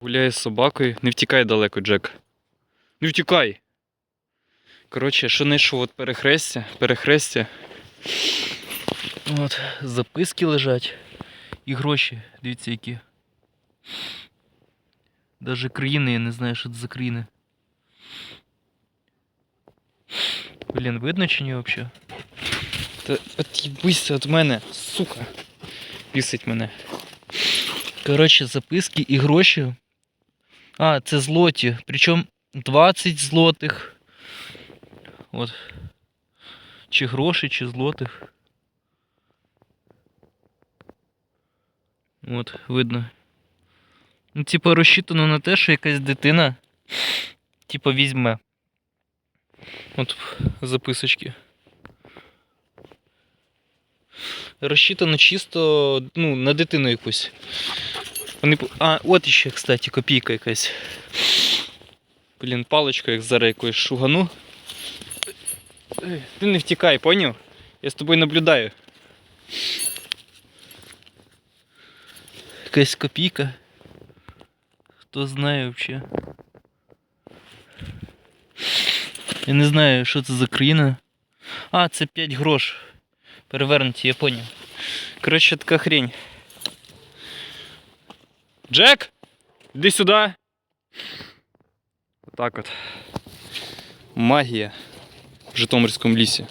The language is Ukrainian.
Гуляє з собакою. Не втікай далеко, Джек. Не втікай! Коротше, що знайшов от перехрестя, перехрестя. От, записки лежать. І гроші, дивіться які. Даже країни, я не знаю, що це за країни. Блін, видно чи ні взагалі? Та от'їбися від мене, сука. Пісить мене. Коротше, записки і гроші. А, це злоті. Причому 20 злотих. От. Чи гроші, чи злотих. От, видно. Ну, типа, розчитано на те, що якась дитина, типа, візьме. От записочки. Розчитано чисто, ну, на дитину якусь. Вони... А, от іще, кстати, копійка якась. Блін, паличка, як зараз якоюсь шугану. Ти не втікай, поняв? Я з тобою наблюдаю. Якась копійка. Хто знає взагалі. Я не знаю, що це за країна. А, це 5 грош. Перевернуті, я поняв. Коротше, така хрень. Джек! Іди сюди. Отак от. Магія в Житомирському лісі.